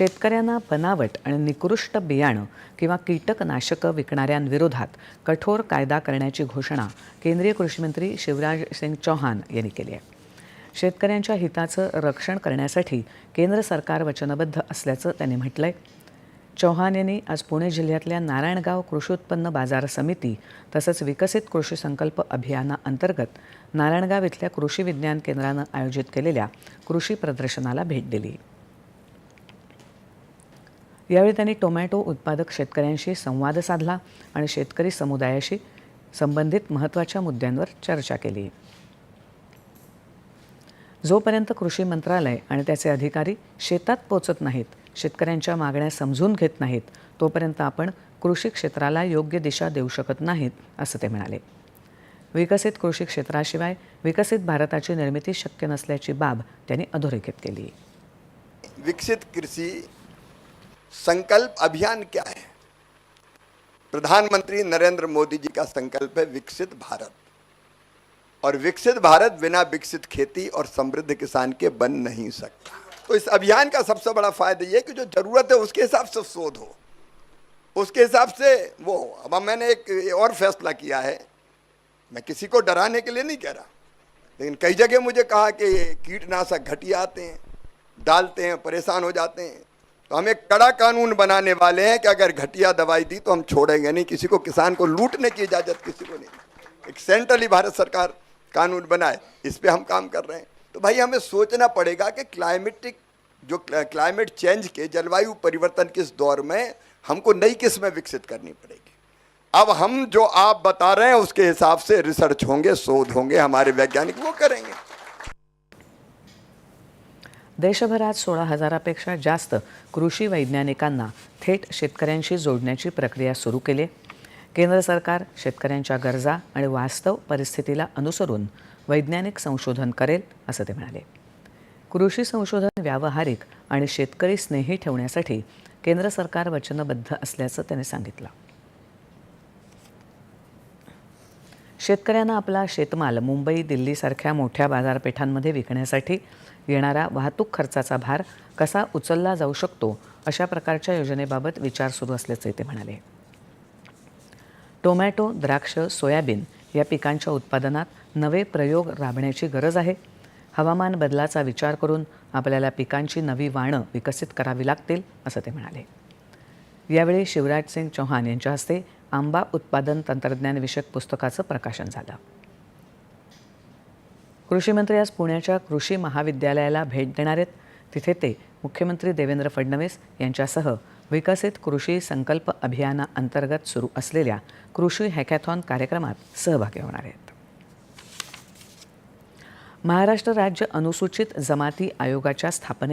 शेतकऱ्यांना बनावट आणि निकृष्ट बियाणं किंवा कीटकनाशकं विकणाऱ्यांविरोधात कठोर कायदा करण्याची घोषणा केंद्रीय कृषीमंत्री शिवराज सिंग चौहान यांनी केली आहे. शेतकऱ्यांच्या हिताचं रक्षण करण्यासाठी केंद्र सरकार वचनबद्ध असल्याचं त्यांनी म्हटलं आहे चौहान यांनी आज पुणे जिल्ह्यातल्या नारायणगाव कृषी उत्पन्न बाजार समिती तसंच विकसित कृषी संकल्प अभियानाअंतर्गत नारायणगाव इथल्या कृषी विज्ञान केंद्रानं आयोजित केलेल्या कृषी प्रदर्शनाला भेट दिली. यावेळी त्यांनी टोमॅटो उत्पादक शेतकऱ्यांशी संवाद साधला आणि शेतकरी समुदायाशी संबंधित महत्त्वाच्या मुद्द्यांवर चर्चा केली. जोपर्यंत कृषी मंत्रालय आणि त्याचे अधिकारी शेतात पोचत नाहीत शेतकऱ्यांच्या मागण्या समजून घेत नाहीत तोपर्यंत आपण कृषी क्षेत्राला योग्य दिशा देऊ शकत नाहीत असं ते म्हणाले. विकसित कृषी क्षेत्राशिवाय विकसित भारताची निर्मिती शक्य नसल्याची बाब त्यांनी अधोरेखित केली. विकसित कृषी संकल्प अभियान क्या है? प्रधानमंत्री नरेंद्र मोदी जी का संकल्प है विकसित भारत। और विकसित भारत बिना विकसित खेती और समृद्ध किसान के बन नहीं सकता। तो इस अभियान का सबसे बड़ा फ़ायदा यह कि जो ज़रूरत है उसके हिसाब से शोध हो। उसके हिसाब से वो हो। अब मैंने एक और फैसला किया है। मैं किसी को डराने के लिए नहीं कह रहा। लेकिन कई जगह मुझे कहा कि कीटनाशक घटिया आते हैं, डालते हैं, परेशान हो जाते हैं। तो हम एक कड़ा कानून बनाने वाले हैं कि अगर घटिया दवाई दी तो हम छोड़ेंगे नहीं, किसी को, किसान को लूटने की इजाज़त किसी को नहीं। एक सेंट्रली भारत सरकार कानून बनाए, इस पर हम काम कर रहे हैं। तो भाई हमें सोचना पड़ेगा कि क्लाइमेटिक, जो क्लाइमेट चेंज के, जलवायु परिवर्तन के इस दौर में, हमको नई किस्में विकसित करनी पड़ेगी। अब हम जो आप बता रहे हैं, उसके हिसाब से रिसर्च होंगे, शोध होंगे, हमारे वैज्ञानिक वो करेंगे। देशभरात सोळा हजारापेक्षा जास्त कृषी वैज्ञानिकांना थेट शेतकऱ्यांशी जोडण्याची प्रक्रिया सुरू केली. केंद्र सरकार शेतकऱ्यांच्या गरजा आणि वास्तव परिस्थितीला अनुसरून वैज्ञानिक संशोधन करेल असं ते म्हणाले. कृषी संशोधन व्यावहारिक आणि शेतकरी स्नेही ठेवण्यासाठी केंद्र सरकार वचनबद्ध असल्याचं त्यांनी सांगितलं. शेतकऱ्यांना आपला शेतमाल मुंबई दिल्लीसारख्या मोठ्या बाजारपेठांमध्ये विकण्यासाठी येणारा वाहतूक खर्चाचा भार कसा उचलला जाऊ शकतो अशा प्रकारच्या योजनेबाबत विचार सुरू असल्याचे ते म्हणाले. टोमॅटो द्राक्ष सोयाबीन या पिकांच्या उत्पादनात नवे प्रयोग राबण्याची गरज आहे. हवामान बदलाचा विचार करून आपल्याला पिकांची नवी वाणं विकसित करावी लागतील असं ते म्हणाले. यावेळी शिवराज सिंग चौहान यांच्या हस्ते आंबा उत्पादन तंत्रज्ञान विषयक पुस्तकाचं प्रकाशन झालं. कृषी मंत्री आज पुण्याच्या कृषी महाविद्यालयाला भेट देणार आहेत. तिथे ते मुख्यमंत्री देवेंद्र फडणवीस यांच्यासह विकसित कृषी संकल्प अभियानाअंतर्गत सुरू असलेल्या कृषी हॅकॅथॉन कार्यक्रमात सहभागी होणार आहेत. महाराष्ट्र राज्य अनुसूचित जमाती आयोगाच्या स्थापने